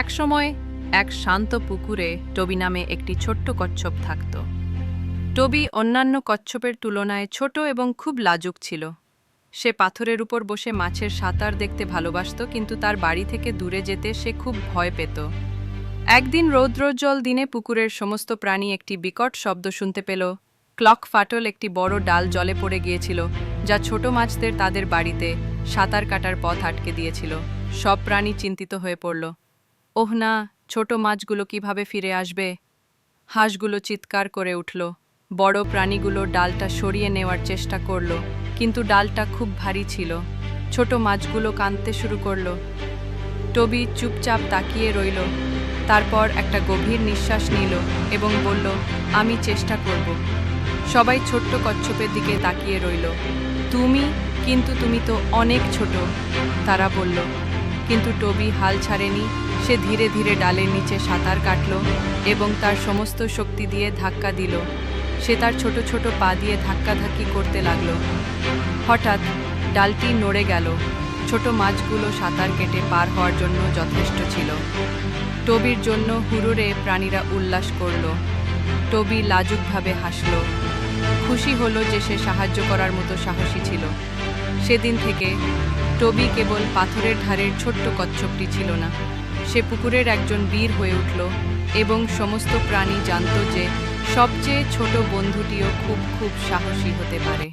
একসময় এক শান্ত পুকুরে টবি নামে একটি ছোট্ট কচ্ছপ থাকত। টবি অন্যান্য কচ্ছপের তুলনায় ছোট এবং খুব লাজুক ছিল। সে পাথরের উপর বসে মাছের সাঁতার দেখতে ভালোবাসত, কিন্তু তার বাড়ি থেকে দূরে যেতে সে খুব ভয় পেত। একদিন রৌদ্রোজ্জ্বল দিনে পুকুরের সমস্ত প্রাণী একটি বিকট শব্দ শুনতে পেল। ক্লক ফাটল একটি বড় ডাল জলে পড়ে গিয়েছিল, যা ছোট মাছদের তাদের বাড়িতে সাঁতার কাটার পথ আটকে দিয়েছিল। সব প্রাণী চিন্তিত হয়ে পড়ল। ওহ না ছোট মাছগুলো কীভাবে ফিরে আসবে? হাঁসগুলো চিৎকার করে উঠল। বড় প্রাণীগুলো ডালটা সরিয়ে নেওয়ার চেষ্টা করল, কিন্তু ডালটা খুব ভারী ছিল। ছোট মাছগুলো কাঁদতে শুরু করল। টবি চুপচাপ তাকিয়ে রইল। তারপর একটা গভীর নিঃশ্বাস নিল এবং বলল, আমি চেষ্টা করব। সবাই ছোট্ট কচ্ছপের দিকে তাকিয়ে রইল। তুমি, কিন্তু তুমি তো অনেক ছোট, তারা বলল। কিন্তু টবি হাল ছাড়েনি। সে ধীরে ধীরে ডালের নিচে সাঁতার কাটল এবং তার সমস্ত শক্তি দিয়ে ধাক্কা দিল। সে তার ছোট ছোট পা দিয়ে ধাক্কাধাক্কি করতে লাগল। হঠাৎ ডালটি নড়ে গেল। ছোট মাছগুলো সাঁতার কেটে পার হওয়ার জন্য যথেষ্ট ছিল। টবির জন্য হুরুরে প্রাণীরা উল্লাস করল। টবি লাজুকভাবে হাসল। খুশি হলো যে সে সাহায্য করার মতো সাহসী ছিল। সেদিন থেকে টবি কেবল পাথরের ধারের ছোট্ট কচ্ছপটি ছিল না। সে পুকুরের একজন বীর হয়ে উঠল এবং সমস্ত প্রাণী জানত যে সবচেয়ে ছোট বন্ধুটিও খুব খুব সাহসী হতে পারে।